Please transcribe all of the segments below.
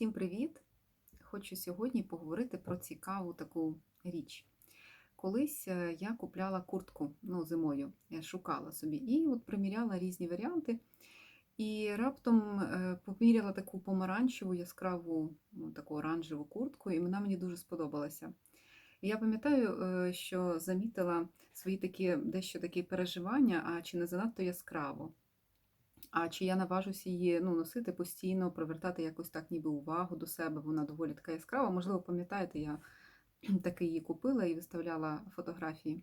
Всім привіт! Хочу сьогодні поговорити про цікаву таку річ. Колись е, я купляла куртку ну, зимою, я шукала собі і от приміряла різні варіанти. І раптом е, поміряла таку помаранчеву, яскраву, ну, таку оранжеву куртку, і вона мені дуже сподобалася. І я пам'ятаю, е, що замітила свої такі дещо такі переживання, а чи не занадто яскраво. А чи я наважусь її ну, носити постійно, привертати якось так ніби увагу до себе, вона доволі така яскрава. Можливо, пам'ятаєте, я таки її купила і виставляла фотографії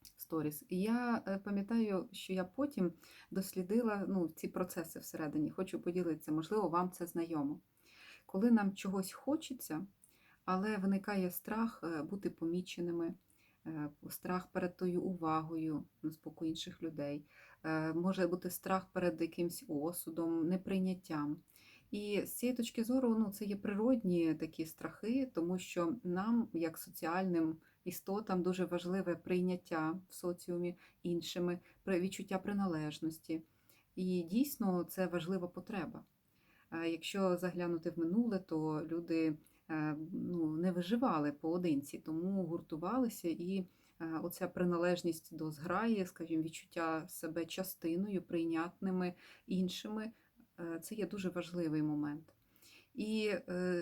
в сторіс. І я е, пам'ятаю, що я потім дослідила ну, ці процеси всередині. Хочу поділитися, можливо, вам це знайомо. Коли нам чогось хочеться, але виникає страх е, бути поміченими. Е, страх перед тою увагою з боку інших людей, е, може бути страх перед якимсь осудом, неприйняттям. І з цієї точки зору ну, це є природні такі страхи, тому що нам, як соціальним істотам, дуже важливе прийняття в соціумі іншими, відчуття приналежності. І дійсно це важлива потреба. Якщо заглянути в минуле, то люди Е, ну, не виживали поодинці, тому гуртувалися і е, оця приналежність до зграї, скажімо, відчуття себе частиною, прийнятними іншими е, це є дуже важливий момент. І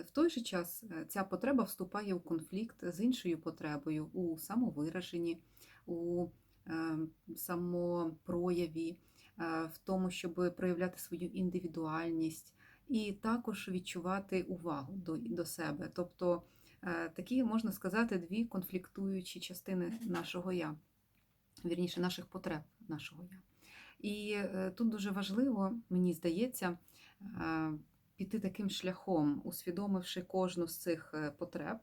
в той же час ця потреба вступає у конфлікт з іншою потребою у самовираженні, у самопрояві, в тому, щоб проявляти свою індивідуальність і також відчувати увагу до, до себе. Тобто е, такі, можна сказати, дві конфліктуючі частини нашого я, вірніше, наших потреб нашого я. І е, тут дуже важливо, мені здається, е, піти таким шляхом, усвідомивши кожну з цих потреб,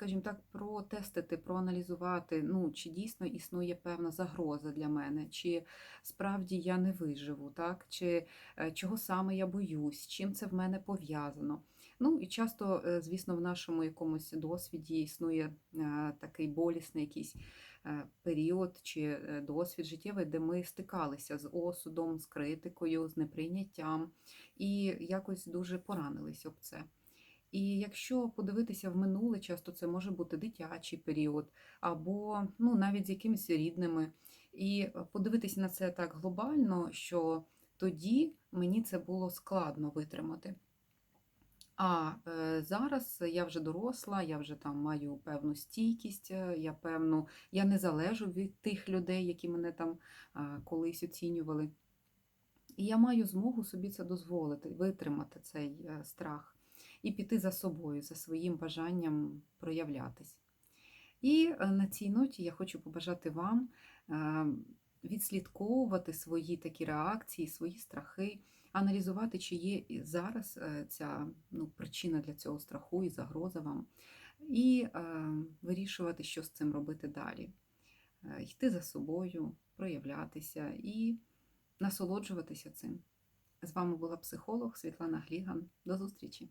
скажімо так, протестити, проаналізувати, ну, чи дійсно існує певна загроза для мене, чи справді я не виживу, так? чи е, чого саме я боюсь, чим це в мене пов'язано. Ну і часто, е, звісно, в нашому якомусь досвіді існує е, такий болісний якийсь період чи досвід життєвий, де ми стикалися з осудом, з критикою, з неприйняттям і якось дуже поранились об це. І якщо подивитися в минуле, часто це може бути дитячий період, або ну, навіть з якимись рідними, і подивитися на це так глобально, що тоді мені це було складно витримати. А е, зараз я вже доросла, я вже там маю певну стійкість, е, я певну, я не залежу від тих людей, які мене там е, колись оцінювали. І я маю змогу собі це дозволити, витримати цей е, страх і піти за собою, за своїм бажанням проявлятись. І е, на цій ноті я хочу побажати вам е, відслідковувати свої такі реакції, свої страхи, аналізувати, чи є зараз е, ця ну, причина для цього страху і загроза вам, і вирішувати, що з цим робити далі. Йти за собою, проявлятися і насолоджуватися цим. З вами була психолог Світлана Гліган. До зустрічі!